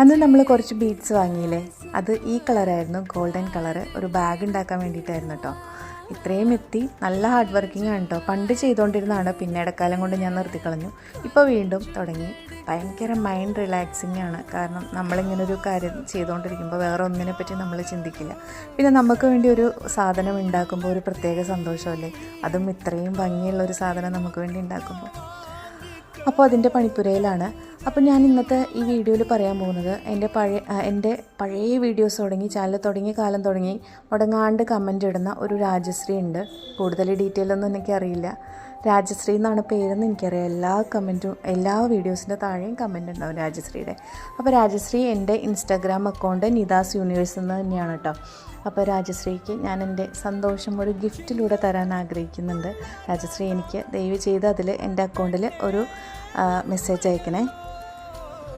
അന്ന് നമ്മൾ കുറച്ച് ബീഡ്സ് വാങ്ങിയില്ലേ? അത് ഈ കളറായിരുന്നു ഗോൾഡൻ കളറ് ഒരു ബാഗ് ഉണ്ടാക്കാൻ വേണ്ടിയിട്ടായിരുന്നു കേട്ടോ ഇത്രയും എത്തി. നല്ല ഹാർഡ് വർക്കിംഗ് ആണ് കേട്ടോ പണ്ട് ചെയ്തുകൊണ്ടിരുന്നതാണ് പിന്നെ ഇടക്കാലം കൊണ്ട് ഞാൻ നിർത്തിക്കളഞ്ഞു. ഇപ്പോൾ വീണ്ടും തുടങ്ങി. ഭയങ്കര മൈൻഡ് റിലാക്സിങ് ആണ്. കാരണം നമ്മളിങ്ങനെ ഒരു കാര്യം ചെയ്തുകൊണ്ടിരിക്കുമ്പോൾ വേറെ ഒന്നിനെ പറ്റി നമ്മൾ ചിന്തിക്കില്ല. പിന്നെ നമുക്ക് വേണ്ടി ഒരു സാധനം ഉണ്ടാക്കുമ്പോൾ ഒരു പ്രത്യേക സന്തോഷമല്ലേ? അതും ഇത്രയും ഭംഗിയുള്ള ഒരു സാധനം നമുക്ക് വേണ്ടി ഉണ്ടാക്കുമ്പോൾ അപ്പോൾ അതിന്റെ പണിപ്പുരയിലാണ്. അപ്പോൾ ഞാൻ ഇന്നത്തെ ഈ വീഡിയോയിൽ പറയാൻ പോകുന്നത് എന്റെ പഴയ എന്റെ പഴയ വീഡിയോസ് തുടങ്ങി ചാനൽ തുടങ്ങിയ കാലം തുടങ്ങി മുടങ്ങാണ്ട് കമന്റ് ഇടുന്ന ഒരു രാജശ്രീ ഉണ്ട്. കൂടുതൽ ഡീറ്റെയിൽ ഒന്നും എനിക്കറിയില്ല രാജശ്രീ എന്നാണ് പേരെന്ന് എനിക്കറിയാം. എല്ലാ കമന്റും എല്ലാ വീഡിയോസിന്റെ താഴെയും കമന്റ് ഉണ്ടാവും രാജശ്രീയുടെ. അപ്പോൾ രാജശ്രീ എന്റെ ഇൻസ്റ്റാഗ്രാം അക്കൗണ്ട് നിദാസ് യൂണിവേഴ്സ് എന്ന് തന്നെയാണ് കേട്ടോ അപ്പോൾ രാജശ്രീക്ക് ഞാൻ എന്റെ സന്തോഷം ഒരു ഗിഫ്റ്റിലൂടെ തരാൻ ആഗ്രഹിക്കുന്നുണ്ട്. രാജശ്രീ എനിക്ക് ദയവ് ചെയ്ത് അതിൽ എന്റെ അക്കൗണ്ടിൽ ഒരു മെസ്സേജ് അയക്കണേ.